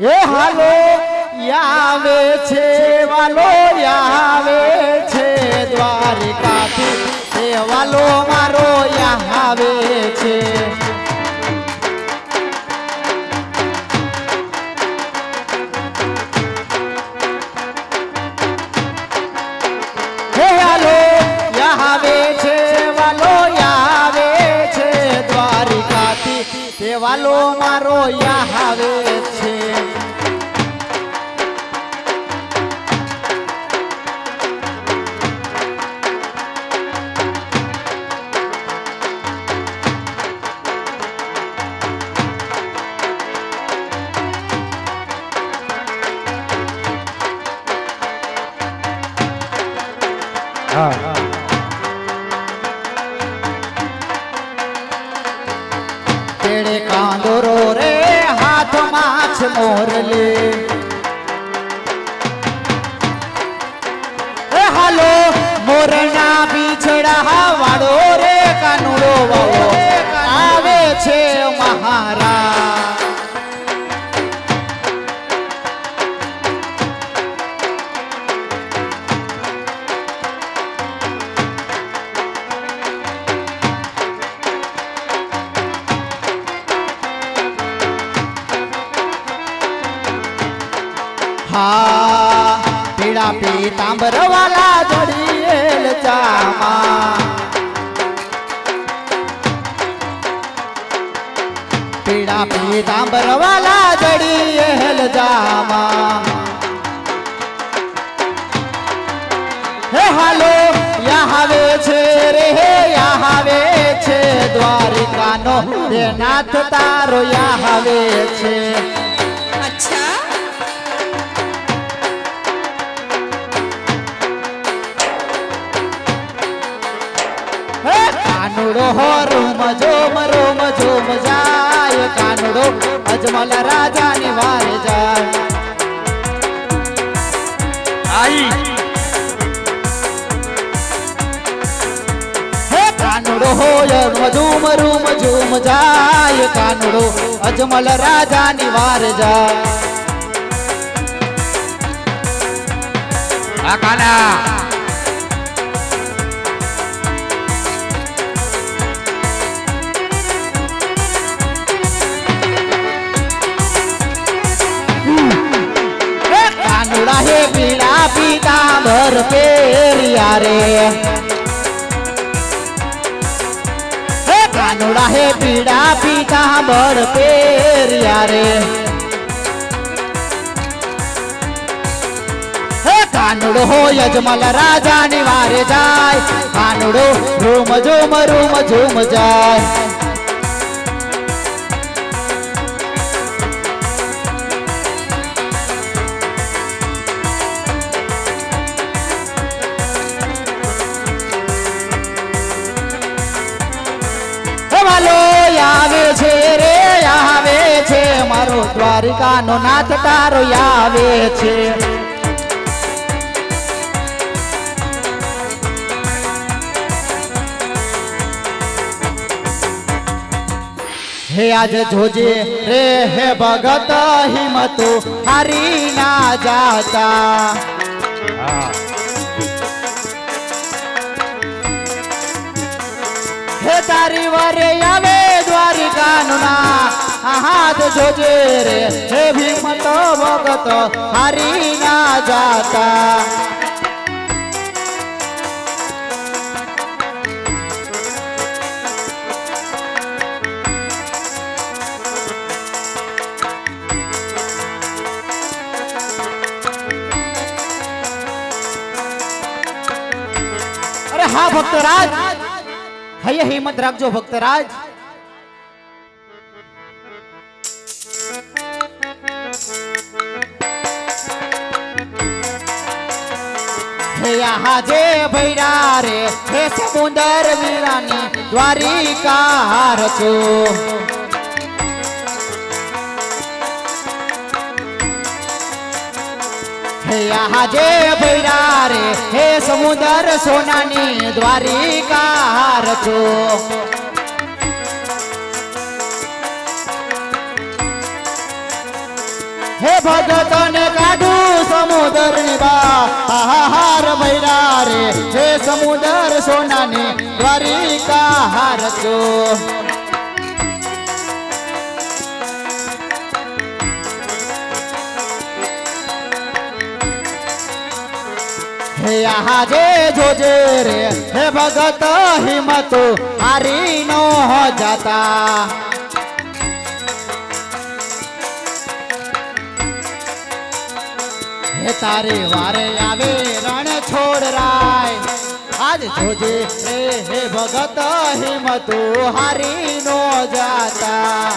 એ હાલો આવે છે વાલો આવે છે દ્વારિકાથી એ વાલો મારો આવે છે હે હાલો આવે છે વાલો આવે છે દ્વારિકાથી તે વાલો મારો આવે હા તેડે કાંદોરો રે હાથમાં છે મોરલી. હા, પીળા પીતાંબર વાલા જડીએલ ચામા પીળા પીતાંબર વાલા જડીએલ જામા હે હાલો યાવે છે રે, હે છે દ્વારિકાનો. હે નાથ તારો યાવે છે. કાનુડો હો રૂમ જોમ રૂમ જોમ જાય. કાનુડો અજમલ રાજાની વારે જાય. આઈ હે કાનુડો હોય રૂમ રૂમ ઝૂમ જાય. કાનુડો અજમલ રાજાની વાર જાય. આ કાના. रहे बीड़ा भर पेरिया रे। हे कानूड़ा, है बीड़ा पीताम्बर पेरिया रे। हे कानूड़ो, हो यजमल राजा निवारे जाए कानूड़ो रूम झूम रूम झूम जाए મારો દ્વારિકાનો નાથ તારો આવે છે. હે આજ જોજે રે હે ભગત હિંમતો, હારી ના જાતા. હે તારી વરે આવે દ્વારિકાનું ના હાથ જોજે રે હે ભીમતો ભગત હારી ના જાતા અરે હા ભક્તરાજ હૈયે હિંમત રાખજો ભક્તરાજ હાજે ભૈરા રે હે સમુદર વીરાની દ્વારિકા રચો હે હાજે ભૈરા રે હે સમુદર સોનાની દ્વારિકા રચો હે ભગત ને કાઢું સમુદર ની બા ભૈરા રે હે સમુદર સોનાની દ્વારિકા હાર જો હે જોજે રે હે ભગત હિંમતો હારી નો જાતા હે તારી વારે આવે, રણ છોડ રાય. આજ જોજે હે હે ભગત હિંમતો હારી નો જાતા.